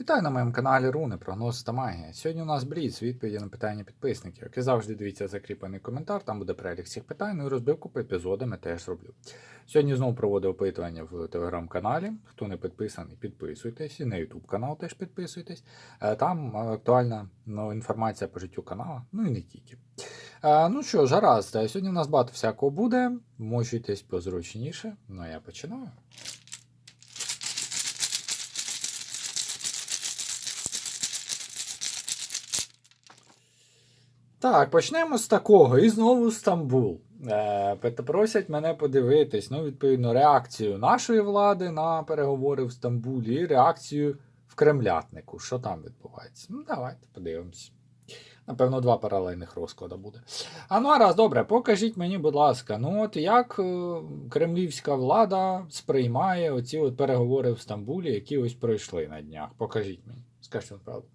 Вітаю на моєму каналі Руни, прогноз та магія. Сьогодні у нас Бліц, відповіді на питання підписників. Як і завжди, дивіться закріплений коментар, там буде перелік всіх питань, ну і розбивку по епізодам я теж зроблю. Сьогодні знову проводив опитування в телеграм-каналі. Хто не підписаний, підписуйтесь. І на YouTube канал теж підписуйтесь. Е, Там актуальна ну, інформація по життю каналу, ну і не тільки. Е, Ну що ж, гаразд, е, сьогодні у нас багато всякого буде. Мочуйтесь позручніше. Ну я починаю. Так, почнемо з такого. І знову Стамбул. Е, просять мене подивитись, ну, відповідно, реакцію нашої влади на переговори в Стамбулі і реакцію в Кремлятнику. Що там відбувається? Ну, давайте подивимось. Напевно, два паралельних розклади буде. А ну, а раз, добре, покажіть мені, будь ласка, ну от як е, кремлівська влада сприймає оці от переговори в Стамбулі, які ось пройшли на днях. Покажіть мені. Скажіть правду.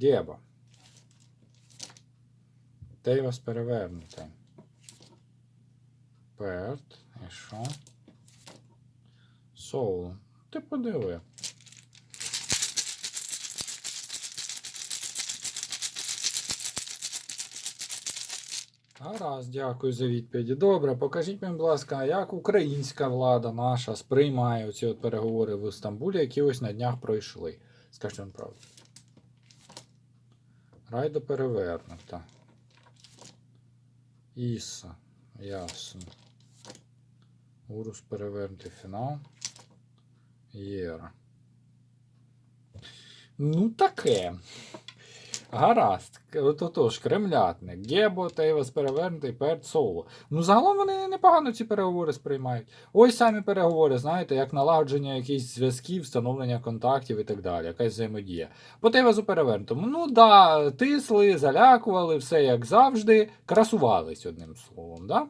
Геба. Де вас перевернути? Перт. І що? Соул. Ти подиви. Гаразд, дякую за відповіді. Добре, покажіть мені, будь ласка, як українська влада наша сприймає ці от переговори в Стамбулі, які ось на днях пройшли. Скажіть вам правду. Райдо перевернута. Іса. Ясно. Урус перевернутий фінал. Єра. Ну, таке. Гаразд. От отож, кремлятник, Гебо, Тейвас перевернутий, Перт Соло. Ну, загалом вони непогано ці переговори сприймають. Ось самі переговори, знаєте, як налагодження якихось зв'язків, встановлення контактів і так далі, якась взаємодія. По Тейвасу перевернутому. Ну да, тисли, залякували, все як завжди, красувались одним словом. Да?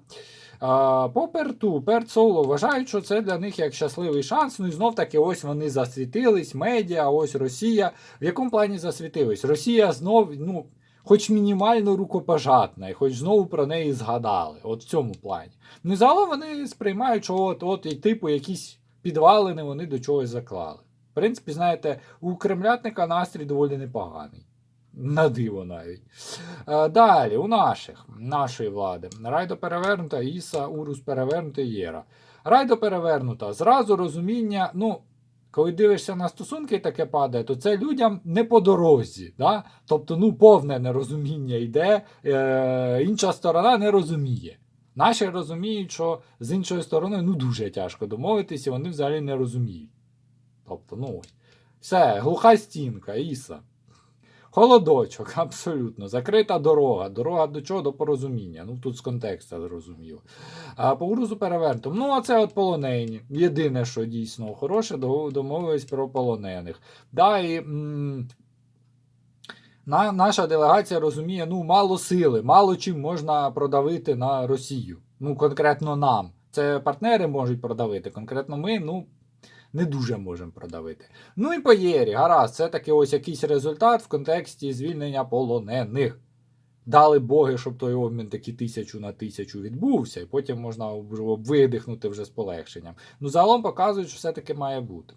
По Перту, Перт Соло вважають, що це для них як щасливий шанс. Ну і знов таки ось вони засвітились, медіа, ось Росія. В якому плані засвітились? Росія знов, ну, хоч мінімально рукопожатна, і хоч знову про неї згадали. От в цьому плані. Ну і загалом вони сприймають, що от, от і типу якісь підвалини вони до чогось заклали. В принципі, знаєте, у кремлятника настрій доволі непоганий. На диво навіть. Е, Далі, у наших, нашої влади. Райдо перевернута, Іса, Урус перевернута, Єра. Райдо перевернута. Зразу розуміння, ну, коли дивишся на стосунки і таке падає, то це людям не по дорозі. Да? Тобто, ну, повне нерозуміння йде, е, інша сторона не розуміє. Наші розуміють, що з іншої сторони ну, дуже тяжко домовитися, вони взагалі не розуміють. Тобто, ну. Все, глуха стінка, Іса. Холодочок, абсолютно. Закрита дорога. Дорога до чого? До порозуміння. Ну тут з контексту зрозуміло. А по урузу перевернуто. Ну, а це от полонені. Єдине, що дійсно хороше, домовились про полонених. Да, і, м, на, наша делегація розуміє, ну, мало сили, мало чим можна продавити на Росію. Ну, конкретно нам. Це партнери можуть продавити. Конкретно ми, ну. Не дуже можемо продавити. Ну і по Єрі, гаразд, це таки ось якийсь результат в контексті звільнення полонених. Дали боги, щоб той обмін таки тисячу на тисячу відбувся, і потім можна видихнути вже з полегшенням. Ну, загалом показують, що все-таки має бути.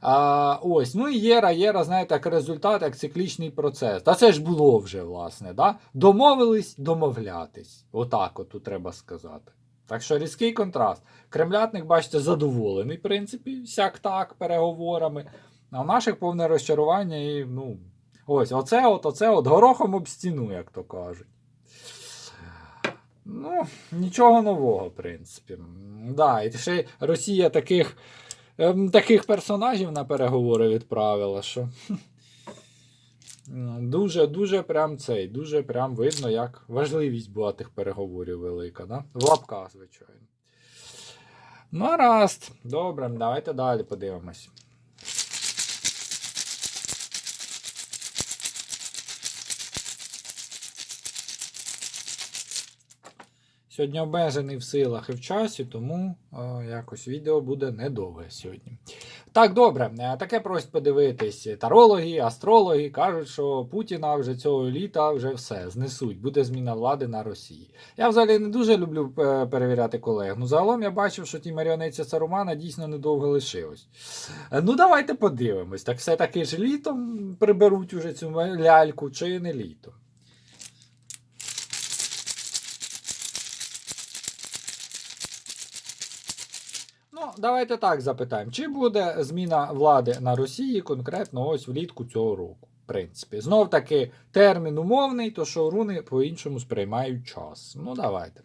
А, ось, ну і Єра, Єра, знаєте, як результат, як циклічний процес. Та це ж було вже, власне. Да? Домовились домовлятись. Отак от тут треба сказати. Так що різкий контраст. Кремлятник, бачите, задоволений, в принципі, сяк так, переговорами. А в наших повне розчарування і, ну, ось, оце от, оце от горохом об стіну, як то кажуть. Ну, нічого нового, в принципі. Да, і ще Росія таких, ем, таких персонажів на переговори відправила, що. Ну, Дуже, дуже прям цей, дуже прям видно, як важливість була тих переговорів велика, да? В лапках, звичайно. Ну, гаразд. Добре, давайте далі подивимось. Сьогодні обмежений в силах і в часі, тому е, якось відео буде недовге сьогодні. Так, добре, е, таке просять подивитись. Тарологи, астрологи кажуть, що Путіна вже цього літа вже все знесуть, буде зміна влади на Росії. Я взагалі не дуже люблю е, перевіряти колег. Ну, загалом я бачив, що ті маріонеці Сарумана дійсно недовго лишилось. Е, Ну, давайте подивимось. Так все-таки ж літом приберуть уже цю ляльку, чи не літом. Давайте так запитаємо. Чи буде зміна влади на Росії конкретно ось влітку цього року? В принципі, знов таки термін умовний, то шоуруни по-іншому сприймають час. Ну, давайте.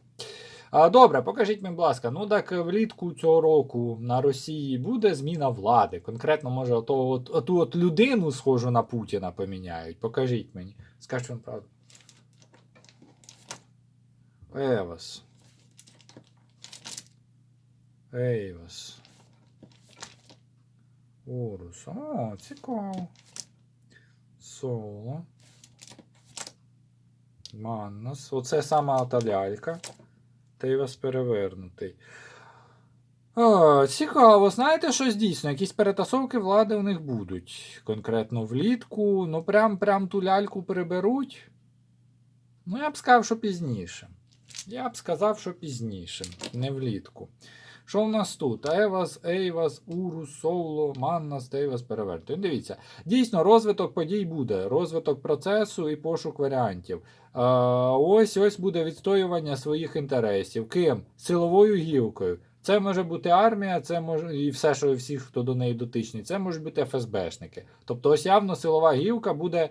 А, добре, покажіть мені, будь ласка, ну так влітку цього року на Росії буде зміна влади. Конкретно, може, ото, от, оту от людину, схожу на Путіна, поміняють. Покажіть мені. Скажіть вам правду. Евас. Ейвас. Урус. О, цікаво. Соло. Маннас. Оце сама та лялька. Тейвас перевернутий. О, цікаво, знаєте, що дійсно? Якісь перетасовки влади у них будуть. Конкретно влітку. Ну, прям прям ту ляльку переберуть. Ну, я б сказав, що пізніше. Я б сказав, що пізніше, не влітку. Що в нас тут? Евас, Ейвас, Урус, Соуло, Маннас, Тейвас, переверту. Дивіться, дійсно, розвиток подій буде, розвиток процесу і пошук варіантів. Ось ось буде відстоювання своїх інтересів. Ким? Силовою гілкою. Це може бути армія, це може і все, що всі, хто до неї дотичний, це можуть бути ФСБшники. Тобто, ось явно силова гілка буде е,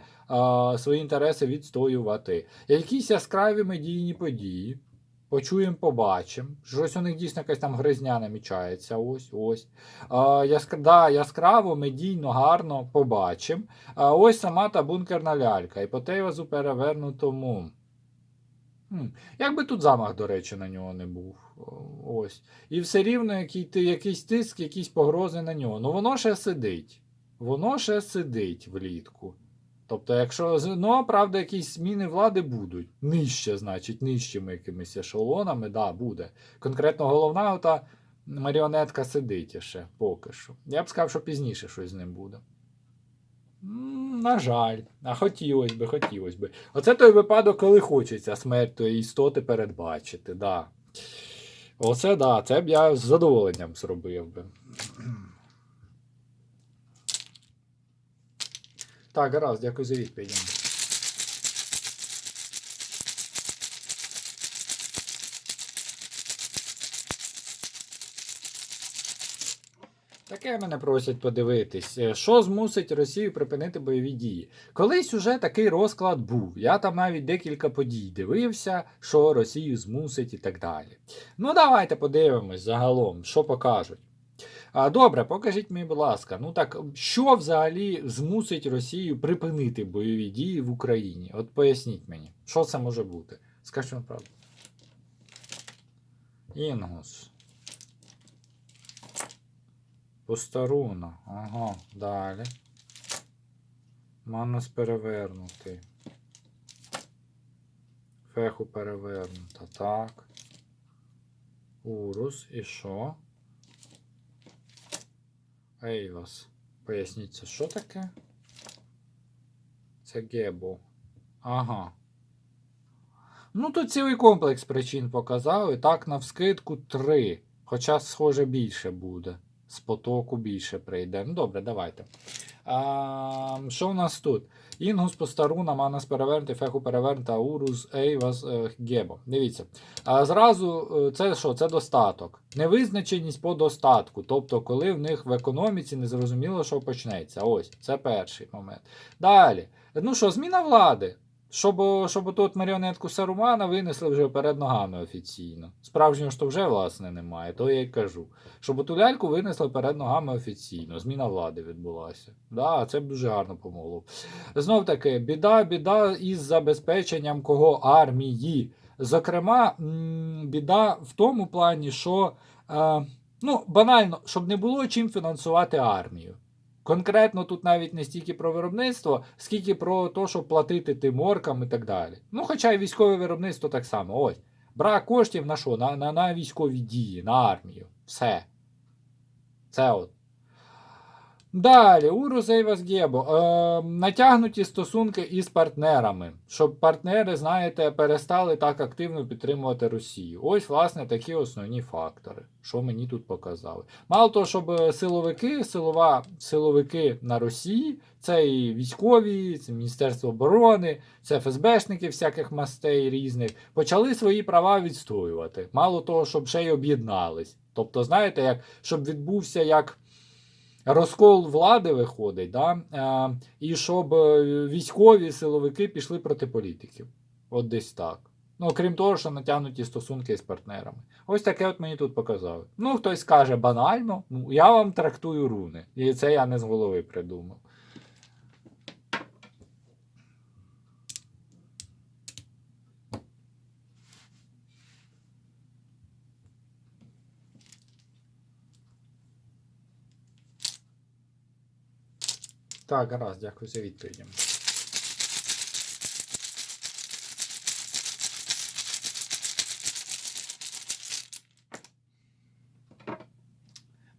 свої інтереси відстоювати. Якісь яскраві медійні події. Почуємо, побачимо. Щось у них дійсно якась там гризня намічається. Ось, ось. А, яск... да, яскраво, медійно, гарно побачимо. А ось сама та бункерна лялька. Іпотейвазу перевернутому. Хм. Якби тут замах, до речі, на нього не був. Ось. І все рівно який, якийсь тиск, якісь погрози на нього. Ну воно ще сидить. Воно ще сидить влітку. Тобто, якщо ну, правда, якісь зміни влади будуть. Нижче, значить, нижчими якимись ешелонами, да, буде. Конкретно головна ота маріонетка сидить ще поки що. Я б сказав, що пізніше щось з ним буде. На жаль, а хотілося би, хотілося би. Оце той випадок, коли хочеться смерть тої істоти передбачити. Да. Оце да, це б я з задоволенням зробив би. Так, гаразд, дякую за відповідь. Таке мене просять подивитись, Е, що змусить Росію припинити бойові дії. Колись уже такий розклад був. Я там навіть декілька подій дивився, що Росію змусить і так далі. Ну, давайте подивимось загалом, що покажуть. А, добре, покажіть мені, будь ласка, ну так, що взагалі змусить Росію припинити бойові дії в Україні? От поясніть мені, що це може бути? Скажіть вам правду. Інгус. Постаруна. Ага, далі. Манус перевернутий. Феху перевернута. Так. Урус. І що? Ейвас. Поясніть, це що таке? Це Гебо. Ага. Ну, тут цілий комплекс причин показали. Так, навскидку три. Хоча, схоже, більше буде. З потоку більше прийде. Ну, добре, давайте. А, що у нас тут? Інгус, Постаруна, Манас перевернутий, Феху перевернута, Урус, Ейвас, е, Гебо. Дивіться. А, зразу, е, це що? Це достаток. Невизначеність по достатку. Тобто, коли в них в економіці не зрозуміло, що почнеться. Ось, це перший момент. Далі. Ну що, зміна влади. Щоб, щоб тут маріонетку Сарумана винесли вже перед ногами офіційно. Справжнього ж то вже, власне, немає, то я й кажу. Щоб ту ляльку винесли перед ногами офіційно. Зміна влади відбулася. Да, це б дуже гарно помогло. Знов таки, біда, біда із забезпеченням кого армії. Зокрема, біда в тому плані, що е, ну, банально, щоб не було чим фінансувати армію. Конкретно тут навіть не стільки про виробництво, скільки про те, щоб платити тим оркам і так далі. Ну, хоча й військове виробництво так само. Ось. Брак коштів на що? На, на, на військові дії, на армію. Все. Це от. Далі, Зейвас Гебо. Е, натягнуті стосунки із партнерами, щоб партнери, знаєте, перестали так активно підтримувати Росію. Ось, власне, такі основні фактори, що мені тут показали. Мало того, щоб е, силовики, силова, силовики на Росії, це і військові, це Міністерство оборони, це ФСБшники всяких мастей різних, почали свої права відстоювати. Мало того, щоб ще й об'єднались. Тобто, знаєте, як щоб відбувся як розкол влади виходить, да? е, і щоб е, військові силовики пішли проти політиків. От десь так. Ну, крім того, що натягнуті стосунки з партнерами. Ось таке от мені тут показали. Ну, хтось каже банально, ну, я вам трактую руни. І це я не з голови придумав. Так, гаразд, дякую за відповідь.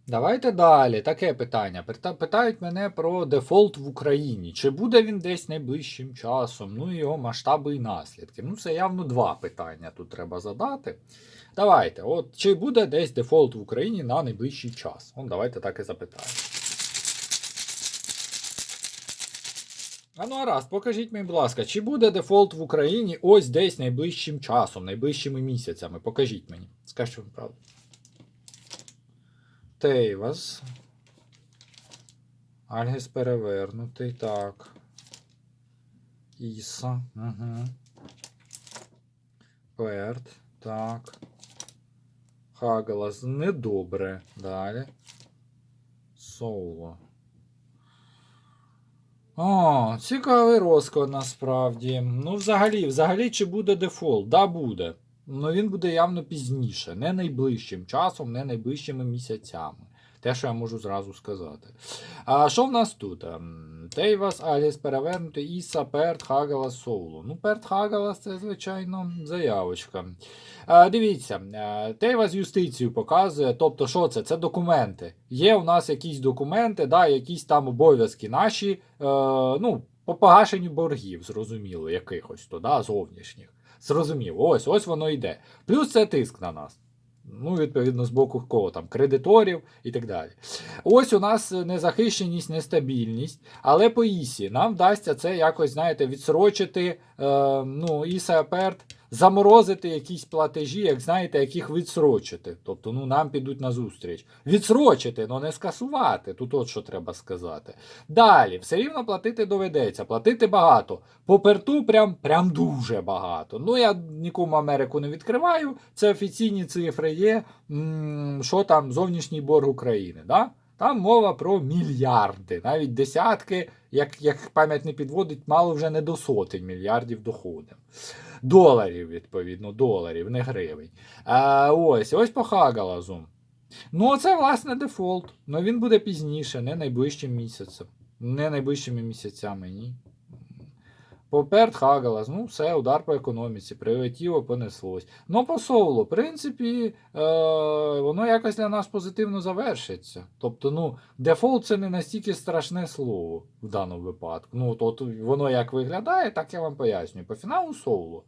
Давайте далі. Таке питання. Питають мене про дефолт в Україні. Чи буде він десь найближчим часом? Ну і його масштаби і наслідки. Ну, це явно два питання тут треба задати. Давайте, от чи буде десь дефолт в Україні на найближчий час? От давайте так і запитаємо. А ну раз, покажіть мені, будь ласка, чи буде дефолт в Україні ось десь найближчим часом, найближчими місяцями? Покажіть мені. Скажіть вам правду. Тейвас. Альгіс перевернутий. Так. Іса. Угу. Перт. Так. Хагалас. Недобре. Далі. Соло. О, цікавий розклад насправді. Ну, взагалі, взагалі, чи буде дефолт? Да, буде. Ну він буде явно пізніше, не найближчим часом, не найближчими місяцями. Те, що я можу зразу сказати. А що в нас тут? Тейвас, Аліс перевернутий, Іса, Перт, Хагалас, Соулу. Ну, Перт Хагалас це, звичайно, заявочка. А, дивіться, е, Тейвас юстицію показує. Тобто, що це? Це документи. Є у нас якісь документи, да, якісь там обов'язки наші, е, ну, по погашенню боргів, зрозуміло, якихось то, да, зовнішніх. Зрозуміло, ось ось воно йде. Плюс це тиск на нас. Ну, відповідно, з боку кого там, кредиторів і так далі. Ось у нас незахищеність, нестабільність, але по ІСі нам вдасться це якось, знаєте, відсрочити, е, ну, Іса Аперт, заморозити якісь платежі, як знаєте, яких відсрочити. Тобто, ну, нам підуть на зустріч. Відсрочити, але не скасувати. Тут от що треба сказати. Далі, все рівно платити доведеться, платити багато. По перту прям, прям дуже багато. Ну, я нікому Америку не відкриваю. Це офіційні цифри є. Що там зовнішній борг України. Да? Там мова про мільярди, навіть десятки, як, як пам'ять не підводить, мало вже не до сотень мільярдів доходів. Доларів, відповідно, доларів, не гривень. А, ось, ось по Хагалазу. Ну, це, власне, дефолт. Ну він буде пізніше, не найближчим місяцем. Не найближчими місяцями, ні. Поперед Хагалас, ну все, удар по економіці, прилетіло, понеслось. Ну, по соло, в принципі, е, воно якось для нас позитивно завершиться. Тобто, ну, дефолт це не настільки страшне слово в даному випадку. Ну, от, воно як виглядає, так я вам пояснюю. По фіналу соло.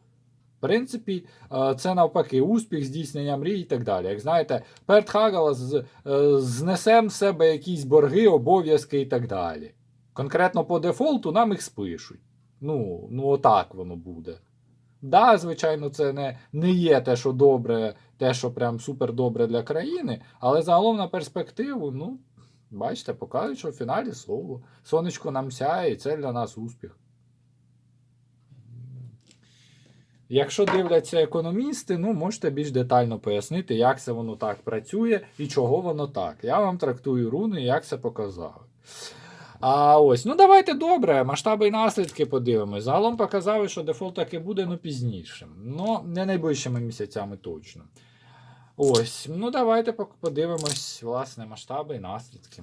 В принципі, е, це навпаки успіх, здійснення мрій і так далі. Як знаєте, перед Хагалас з- е, знесем з себе якісь борги, обов'язки і так далі. Конкретно по дефолту нам їх спишуть. Ну, ну отак воно буде. Да, звичайно, це не, не є те, що добре, те, що прям супер добре для країни, але загалом на перспективу, ну, бачите, покажуть, що в фіналі соло. Сонечко нам сяє, і це для нас успіх. Якщо дивляться економісти, ну можете більш детально пояснити, як це воно так працює і чого воно так. Я вам трактую руни, як це показали. А ось, ну давайте добре, масштаби і наслідки подивимось. Загалом показали, що дефолт таки буде, ну пізніше. Ну, не найближчими місяцями точно. Ось, ну давайте подивимось, власне, масштаби і наслідки.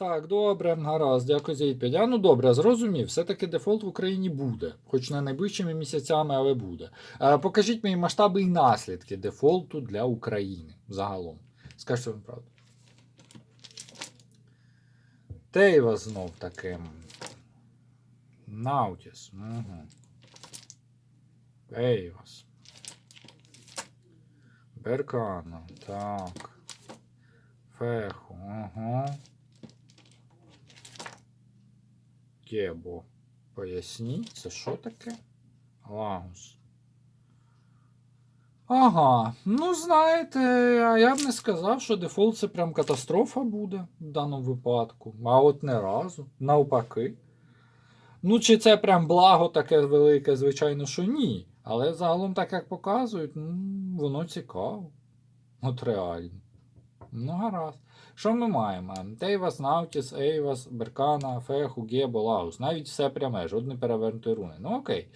Так, добре, гаразд, дякую за відповідь. А, ну добре, зрозумів. Все-таки дефолт в Україні буде, хоч не найближчими місяцями, але буде. Е, покажіть мені масштаби і наслідки дефолту для України загалом. Скажіть вам правду. Тейва знов таки. Наутіс. Угу. Тейвас. Беркана. Так. Феху. Ага. Кебо. Поясніть, це що таке? Лагус. Ага, ну знаєте, я б не сказав, що дефолт це прям катастрофа буде в даному випадку. А от не разу. Навпаки. Ну, чи це прям благо таке велике, звичайно, що ні. Але загалом, так як показують, ну, воно цікаво. От реально. Ну, гаразд. Що ми маємо? Тейвас, Наутіс, Ейвас, Беркана, Феху, Гебо, Лаус. Навіть все пряме, жодної перевернутої руни. Ну окей.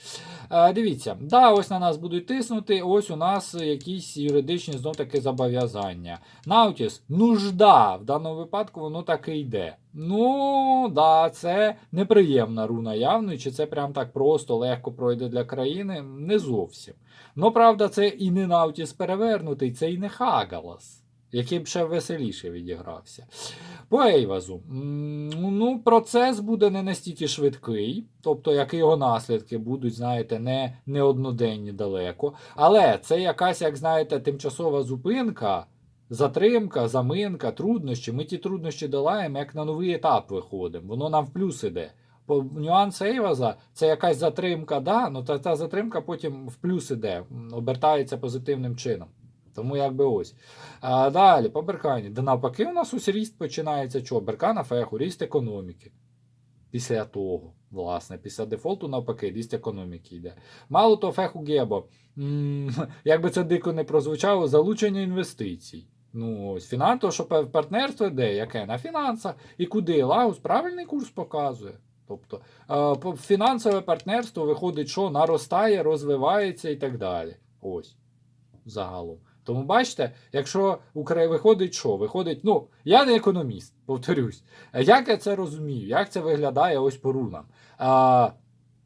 Е, дивіться, да, ось на нас будуть тиснути. Ось у нас якісь юридичні знов таки зобов'язання. Наутіс, нужда. В даному випадку воно так і йде. Ну, да, це неприємна руна явно, чи це прям так просто легко пройде для країни? Не зовсім. Ну, правда, це і не Наутіс перевернутий, це і не Хагалас який б ще веселіше відігрався. По Ейвазу. Ну, процес буде не настільки швидкий, тобто, як і його наслідки будуть, знаєте, не, не одноденні далеко. Але це якась, як знаєте, тимчасова зупинка. Затримка, заминка, труднощі. Ми ті труднощі долаємо, як на новий етап виходимо. Воно нам в плюс іде. По нюанс Ейваза це якась затримка, да, ну та, та затримка потім в плюс іде, обертається позитивним чином. Тому якби ось. А, далі, по Беркані. Да навпаки, у нас ось ріст починається що? Беркана феху, ріст економіки. Після того, власне, після дефолту, навпаки, ріст економіки йде. Мало того, феху Гебо. Як би це дико не прозвучало, залучення інвестицій. Ну, ось фінансово, що партнерство йде, яке? На фінансах. І куди? Лаус правильний курс показує. Тобто фінансове партнерство виходить, що наростає, розвивається і так далі. Ось. Загалом. Тому бачите, якщо Україна виходить, що? Виходить, ну, я не економіст, повторюсь. Як я це розумію? Як це виглядає ось по рунам? А,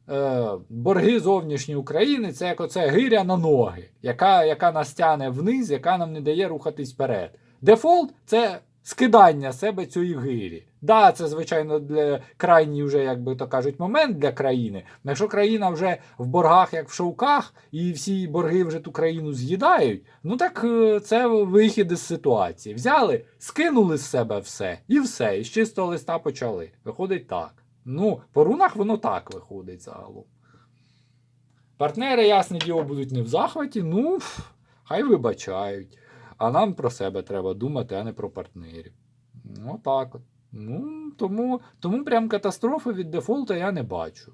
е, борги зовнішні України це як оце гиря на ноги, яка, яка нас тяне вниз, яка нам не дає рухатись вперед. Дефолт це скидання себе цієї гирі. Да, це, звичайно, для крайній вже, як би то кажуть, момент для країни. Якщо країна вже в боргах, як в шовках, і всі борги вже ту країну з'їдають, ну так е, це вихід із ситуації. Взяли, скинули з себе все, і все, і з чистого листа почали. Виходить так. Ну, по рунах воно так виходить загалом. Партнери, ясне діло, будуть не в захваті, ну, хай вибачають. А нам про себе треба думати, а не про партнерів. Ну, так от. Ну, тому, тому прям катастрофи від дефолту я не бачу.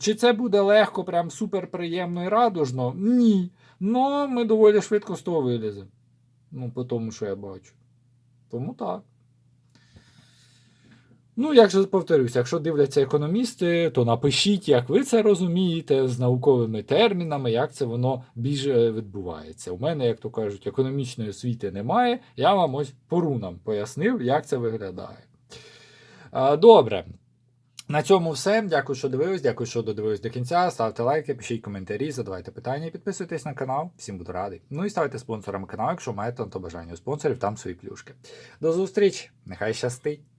Чи це буде легко, прям супер приємно і радужно? Ні. Ну, ми доволі швидко з того виліземо. Ну, по тому, що я бачу. Тому так. Ну, як же повторюсь, якщо дивляться економісти, то напишіть, як ви це розумієте, з науковими термінами, як це воно більше відбувається. У мене, як то кажуть, економічної освіти немає. Я вам ось по рунам пояснив, як це виглядає. Добре. На цьому все. Дякую, що дивились. Дякую, що додивились до кінця. Ставте лайки, пишіть коментарі, задавайте питання, підписуйтесь на канал. Всім буду радий. Ну і ставайте спонсорами каналу, якщо маєте на то бажання. У спонсорів там свої плюшки. До зустрічі! Нехай щастить!